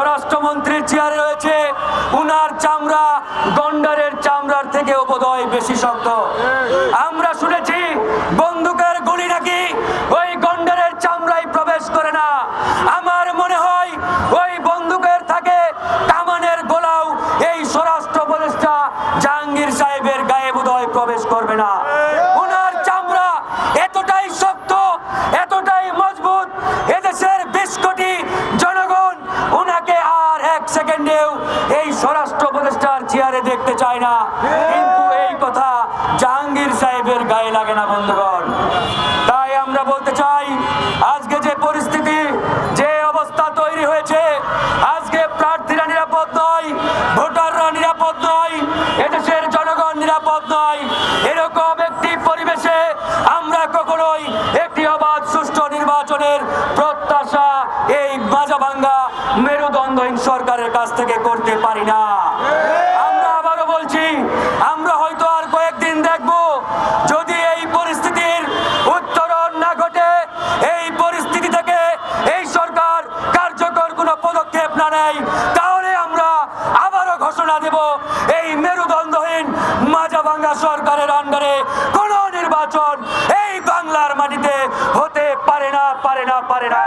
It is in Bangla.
স্বরাষ্ট্রমন্ত্রীর চেয়ারে রয়েছে উনার চামড়া, গন্ডারের চামড়ার থেকেও বোধহয় বেশি শক্ত। আমরা শুনেছি বন্দুকের গুলি নাকি ওই গন্ডারের চামড়ায় প্রবেশ করে না। আমার মনে হয় ওই বন্দুকের থাকে কামানের গোলাও। এই স্বরাষ্ট্র উপদেষ্টা জাহাঙ্গীর সাহেবের গায়ে বোধহয় প্রবেশ করবে না ওনার চামড়া এতটাই শক্ত এতটাই মজবুত এদেশের বিশ কোটি জনগণ ওনাকে আর এক এই স্বরাষ্ট্র উপদেষ্টার চেয়ারে দেখতে চায় না। কিন্তু এই কথা জাহাঙ্গীর সাহেবের গায়ে লাগে না, বন্ধুগণ। তাই আমরা বলতে চাই, আজকে যে পরিস্থিতি, যে অবস্থা তৈরি হয়েছে, আজকে প্রার্থীরা নিরাপদ নয়, ভোটাররা নিরাপদ নয়, এদেশের জনগণ নিরাপদ নয়। এরকম এই মাজাভাঙ্গা মেরুদণ্ডহীন সরকারের কাছ থেকে করতে পারি না। আমরা আবারও বলছি, আমরা হয়তো আর কয়েকদিন দেখব যদি এই পরিস্থিতির উত্তরণ না ঘটে, এই পরিস্থিতি থেকে এই সরকার কার্যকর কোনো পদক্ষেপ না নেয়, তাহলে আমরা আবারও ঘোষণা দেব, এই মেরুদণ্ডহীন মাজা ভাঙ্গা সরকারের আন্ডারে কোনো নির্বাচন এই বাংলার মাটিতে হতে পারে না পারে না পারে না।